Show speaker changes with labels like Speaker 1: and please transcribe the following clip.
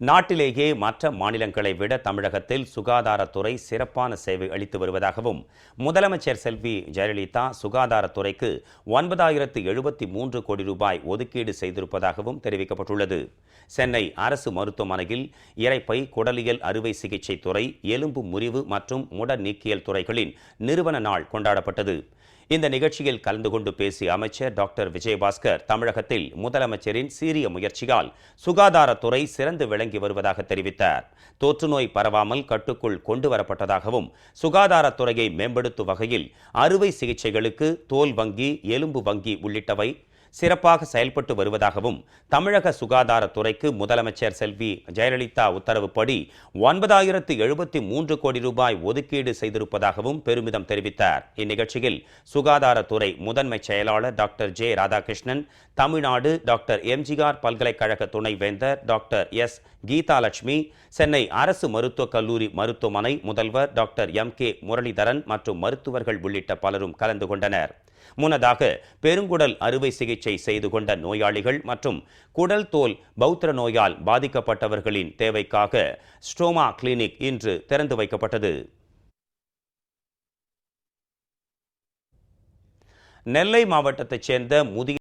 Speaker 1: நாட்டிலேயே மற்ற மாநிலங்களை விட தமிழகத்தில் சுகாதாரத்துறை சிறப்பான சேவை அளித்து வருவதாகவும் முதலமைச்சர் செல்வி ஜெயலலிதா சுகாதாரத்துறைக்கு ஒன்பதாயிரத்து எழுபத்தி மூன்று கோடி ரூபாய் ஒதுக்கீடு செய்திருப்பதாகவும் தெரிவிக்கப்பட்டுள்ளது. சென்னை அரசு மருத்துவமனையில் இறைப்பை குடலியல் அறுவை சிகிச்சை துறை எலும்பு முறிவு மற்றும் முட நீக்கியல் துறைகளின் நிறுவன நாள் கொண்டாடப்பட்டது. இந்த நிகழ்ச்சியில் கலந்து கொண்டு பேசிய அமைச்சர் டாக்டர் விஜயபாஸ்கர் தமிழகத்தில் முதலமைச்சரின் சீரிய முயற்சியால் சுகாதாரத்துறை சிறந்து விளங்கி வருவதாக தெரிவித்தார். தொற்றுநோய் பரவாமல் கட்டுக்குள் கொண்டு வரப்பட்டதாகவும் சுகாதாரத்துறையை மேம்படுத்தும் வகையில் அறுவை சிகிச்சைகளுக்கு தோல் வங்கி எலும்பு வங்கி உள்ளிட்டவை சிறப்பாக செயல்பட்டு வருவதாகவும் தமிழக சுகாதாரத்துறைக்கு முதலமைச்சர் செல்வி ஜெயலலிதா உத்தரவுப்படி ஒன்பதாயிரத்து எழுபத்தி மூன்று கோடி ரூபாய் ஒதுக்கீடு செய்திருப்பதாகவும் பெருமிதம் தெரிவித்தார். இந்நிகழ்ச்சியில் சுகாதாரத்துறை முதன்மை செயலாளர் doctor J Radhakrishnan Tamil Nadu doctor M G R பல்கலைக்கழக துணைவேந்தர் டாக்டர் எஸ் கீதாலட்சுமி சென்னை அரசு மருத்துவக் கல்லூரி மருத்துவமனை முதல்வர் டாக்டர் எம் கே முரளிதரன் மற்றும் மருத்துவர்கள் உள்ளிட்ட பலரும் கலந்து கொண்டனர். முன்னதாக பெருங்குடல் அறுவை சிகிச்சை செய்து கொண்ட நோயாளிகள் மற்றும் குடல் தோல் பௌத்திர நோயால் பாதிக்கப்பட்டவர்களின் தேவைக்காக ஸ்ட்ரோமா கிளினிக் இன்று திறந்து வைக்கப்பட்டது. நெல்லை மாவட்டத்தைச் சேர்ந்த முதிய